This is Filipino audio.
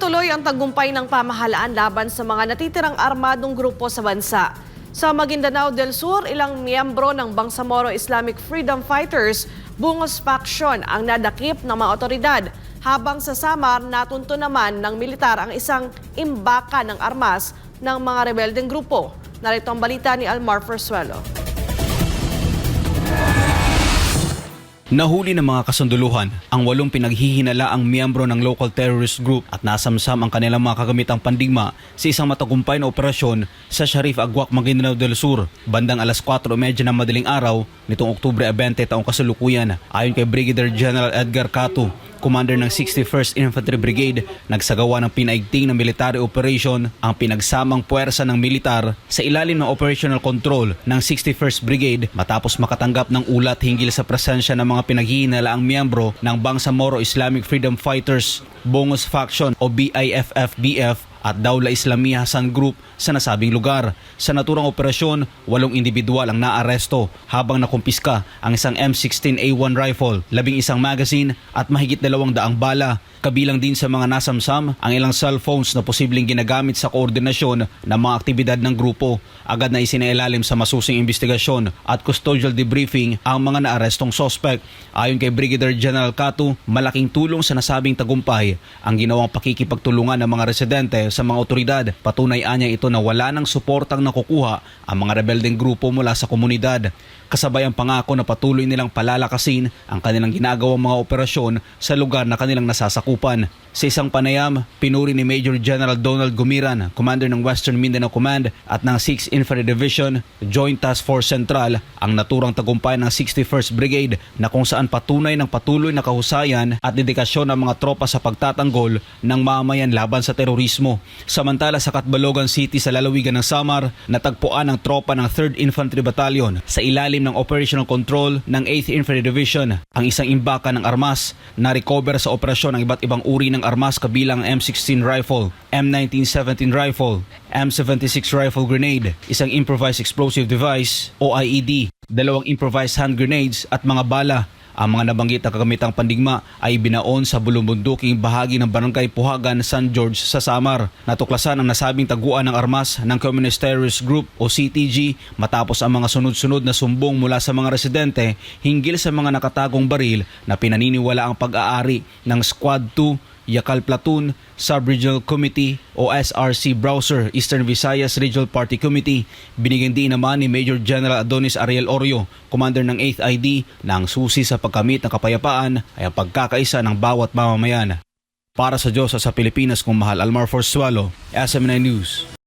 Tuloy-tuloy ang tagumpay ng pamahalaan laban sa mga natitirang armadong grupo sa bansa. Sa Maguindanao del Sur, ilang miyembro ng Bangsamoro Islamic Freedom Fighters, Bungos Faction ang nadakip ng mga otoridad. Habang sa Samar, natunto naman ng militar ang isang imbaka ng armas ng mga rebeldeng grupo. Narito ang balita ni Almar Fersuelo. Nahuli ng mga kasunduluhan ang walong pinaghihinala ang miyembro ng local terrorist group at nasamsam ang kanilang mga kagamitang pandigma sa isang matagumpay na operasyon sa Sharif Agwak, Maguindanao del Sur bandang alas 4.30 ng madaling araw nitong Oktubre 20 taong kasalukuyan. Ayon kay Brigadier General Edgar Cato, commander ng 61st Infantry Brigade, nagsagawa ng pinaigting na military operation ang pinagsamang puwersa ng militar sa ilalim ng operational control ng 61st Brigade matapos makatanggap ng ulat hinggil sa presensya ng mga pinaghihinalaang miyembro ng Bangsamoro Islamic Freedom Fighters, Bongos Faction o BIFF-BF at Daula Islamia Hasan Group sa nasabing lugar. Sa naturang operasyon, walong individual ang naaresto habang nakumpiska ang isang M16A1 rifle, labing isang magazine at mahigit dalawang daang bala. Kabilang din sa mga nasamsam ang ilang cellphones na posibleng ginagamit sa koordinasyon ng mga aktibidad ng grupo. Agad na isinailalim sa masusing investigasyon at custodial debriefing ang mga naarestong sospek. Ayon kay Brigadier General Cato, malaking tulong sa nasabing tagumpay ang ginawang pakikipagtulungan ng mga residente sa mga otoridad. Patunay anya ito na wala ng suportang nakukuha ang mga rebeldeng grupo mula sa komunidad. Kasabay ang pangako na patuloy nilang palalakasin ang kanilang ginagawang mga operasyon sa lugar na kanilang nasasakupan. Sa isang panayam, pinuri ni Major General Donald Gumiran, Commander ng Western Mindanao Command at ng 6th Infantry Division, Joint Task Force Central, ang naturang tagumpay ng 61st Brigade na kung saan patunay ng patuloy na kahusayan at dedikasyon ng mga tropa sa pagtatanggol ng mamayan laban sa terorismo. Samantala sa Katbalogan City sa lalawigan ng Samar, natagpuan ng tropa ng 3rd Infantry Battalion sa ilalim ng operational control ng 8th Infantry Division. Ang isang imbaka ng armas na recover sa operasyon ng iba't ibang uri ng armas kabilang ang M16 rifle, M1917 rifle, M76 rifle grenade, isang improvised explosive device o IED, dalawang improvised hand grenades at mga bala ang mga nabanggit na kagamitang pandigma ay binaon sa bulumbunduking bahagi ng Barangay Puhagan, San George sa Samar. Natuklasan ang nasabing taguan ng armas ng Communist Terrorist Group o CTG matapos ang mga sunod-sunod na sumbong mula sa mga residente hinggil sa mga nakatagong baril na pinaniniwala ang pag-aari ng Squad 2 Yakal Platoon, Sub-Regional Committee o SRC Browser, Eastern Visayas Regional Party Committee. Binigyan din naman ni Major General Adonis Ariel Orio, Commander ng 8th ID, na ang susi sa pagkamit ng kapayapaan ay ang pagkakaisa ng bawat mamamayan. Para sa Diyos sa Pilipinas kung mahal, Almar Forsualo, SMNI News.